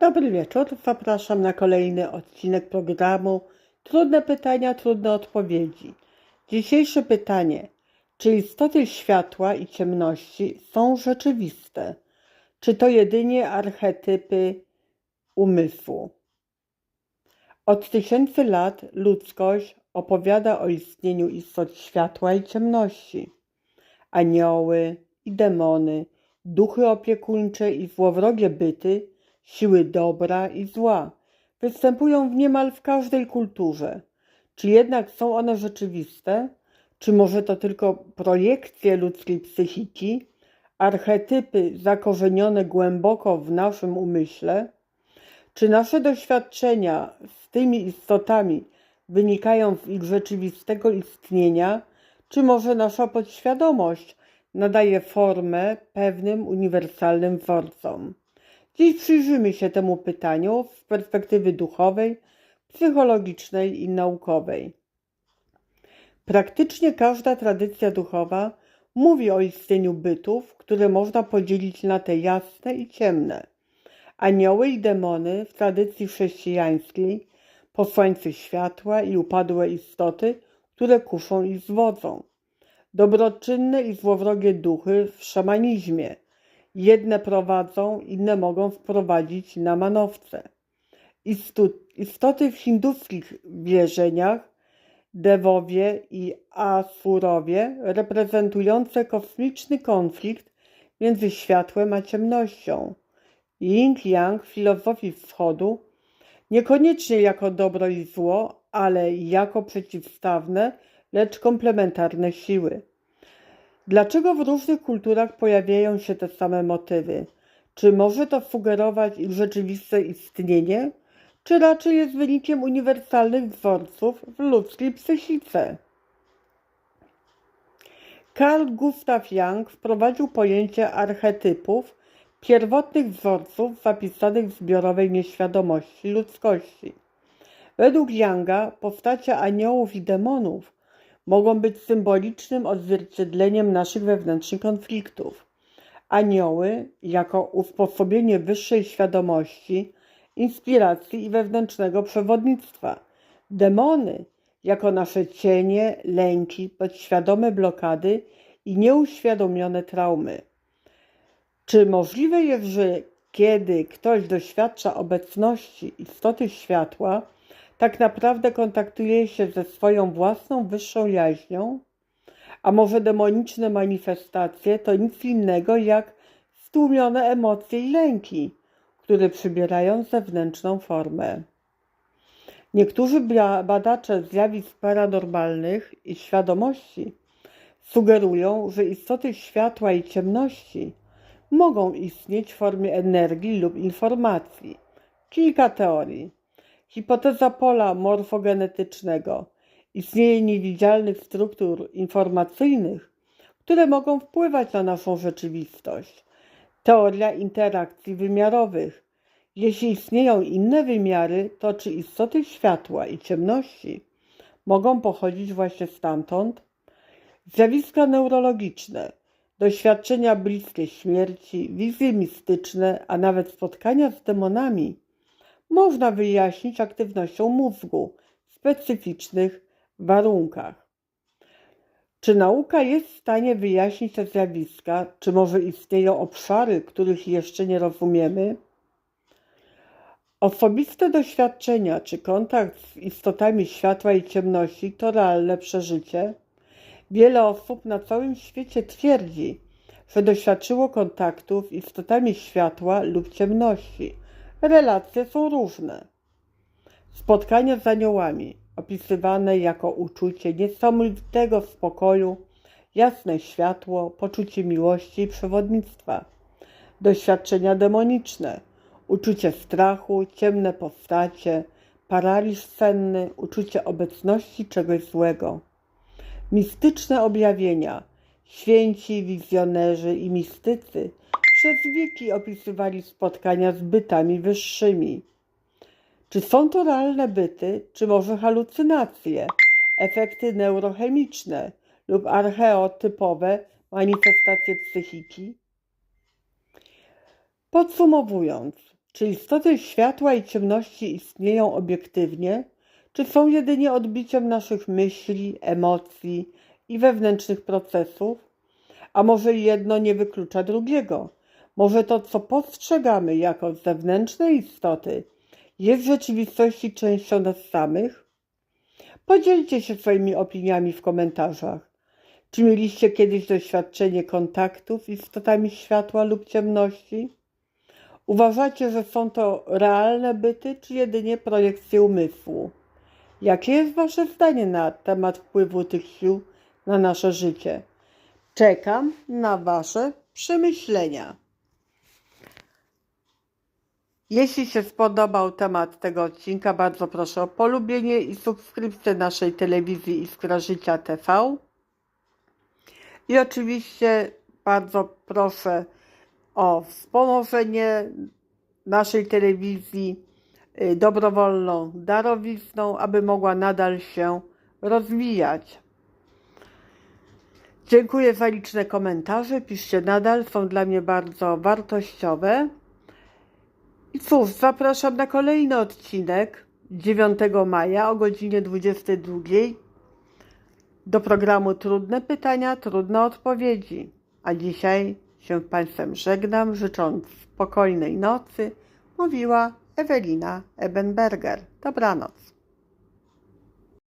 Dobry wieczór, zapraszam na kolejny odcinek programu Trudne pytania, trudne odpowiedzi. Dzisiejsze pytanie: czy istoty światła i ciemności są rzeczywiste? Czy to jedynie archetypy umysłu? Od tysięcy lat ludzkość opowiada o istnieniu istot światła i ciemności. Anioły i demony, duchy opiekuńcze i złowrogie byty, siły dobra i zła występują w niemal w każdej kulturze. Czy jednak są one rzeczywiste? Czy może to tylko projekcje ludzkiej psychiki, archetypy zakorzenione głęboko w naszym umyśle? Czy nasze doświadczenia z tymi istotami wynikają z ich rzeczywistego istnienia, czy może nasza podświadomość nadaje formę pewnym uniwersalnym wzorcom? Dziś przyjrzymy się temu pytaniu z perspektywy duchowej, psychologicznej i naukowej. Praktycznie każda tradycja duchowa mówi o istnieniu bytów, które można podzielić na te jasne i ciemne. Anioły i demony w tradycji chrześcijańskiej, posłańcy światła i upadłe istoty, które kuszą i zwodzą. Dobroczynne i złowrogie duchy w szamanizmie. Jedne prowadzą, inne mogą wprowadzić na manowce. Istoty w hinduskich wierzeniach, dewowie i asurowie, reprezentujące kosmiczny konflikt między światłem a ciemnością. Yin-yang filozofii wschodu, niekoniecznie jako dobro i zło, ale jako przeciwstawne, lecz komplementarne siły. Dlaczego w różnych kulturach pojawiają się te same motywy? Czy może to sugerować ich rzeczywiste istnienie, czy raczej jest wynikiem uniwersalnych wzorców w ludzkiej psychice? Carl Gustav Jung wprowadził pojęcie archetypów, pierwotnych wzorców zapisanych w zbiorowej nieświadomości ludzkości. Według Younga postacie aniołów i demonów mogą być symbolicznym odzwierciedleniem naszych wewnętrznych konfliktów. Anioły jako usposobienie wyższej świadomości, inspiracji i wewnętrznego przewodnictwa. Demony jako nasze cienie, lęki, podświadome blokady i nieuświadomione traumy. Czy możliwe jest, że kiedy ktoś doświadcza obecności istoty światła, tak naprawdę kontaktuje się ze swoją własną wyższą jaźnią? A może demoniczne manifestacje to nic innego jak stłumione emocje i lęki, które przybierają zewnętrzną formę. Niektórzy badacze zjawisk paranormalnych i świadomości sugerują, że istoty światła i ciemności mogą istnieć w formie energii lub informacji. Kilka teorii. Hipoteza pola morfogenetycznego. Istnieje niewidzialnych struktur informacyjnych, które mogą wpływać na naszą rzeczywistość. Teoria interakcji wymiarowych. Jeśli istnieją inne wymiary, to czy istoty światła i ciemności mogą pochodzić właśnie stamtąd? Zjawiska neurologiczne, doświadczenia bliskie śmierci, wizje mistyczne, a nawet spotkania z demonami można wyjaśnić aktywnością mózgu w specyficznych warunkach. Czy nauka jest w stanie wyjaśnić te zjawiska? Czy może istnieją obszary, których jeszcze nie rozumiemy? Osobiste doświadczenia czy kontakt z istotami światła i ciemności to realne przeżycie? Wiele osób na całym świecie twierdzi, że doświadczyło kontaktu z istotami światła lub ciemności. Relacje są różne. Spotkania z aniołami, opisywane jako uczucie niesamowitego spokoju, jasne światło, poczucie miłości i przewodnictwa. Doświadczenia demoniczne, uczucie strachu, ciemne postacie, paraliż senny, uczucie obecności czegoś złego. Mistyczne objawienia. Święci, wizjonerzy i mistycy przez wieki opisywali spotkania z bytami wyższymi. Czy są to realne byty, czy może halucynacje, efekty neurochemiczne lub archeotypowe manifestacje psychiki? Podsumowując, Czy istoty światła i ciemności istnieją obiektywnie, czy są jedynie odbiciem naszych myśli, emocji i wewnętrznych procesów? A może jedno nie wyklucza drugiego? Może to, co postrzegamy jako zewnętrzne istoty, jest w rzeczywistości częścią nas samych? Podzielcie się swoimi opiniami w komentarzach. Czy mieliście kiedyś doświadczenie kontaktu z istotami światła lub ciemności? Uważacie, że są to realne byty, czy jedynie projekcje umysłu? Jakie jest Wasze zdanie na temat wpływu tych sił na nasze życie? Czekam na Wasze przemyślenia. Jeśli się spodobał temat tego odcinka, bardzo proszę o polubienie i subskrypcję naszej telewizji Iskra Życia TV. I oczywiście bardzo proszę o wspomożenie naszej telewizji y, dobrowolną darowizną, aby mogła nadal się rozwijać. Dziękuję za liczne komentarze. Piszcie nadal, są dla mnie bardzo wartościowe. I cóż, zapraszam na kolejny odcinek 9 maja o godzinie 22 do programu Trudne pytania, trudne odpowiedzi. A dzisiaj się Państwem żegnam, życząc spokojnej nocy. Mówiła Ewelina Ebenberger. Dobranoc.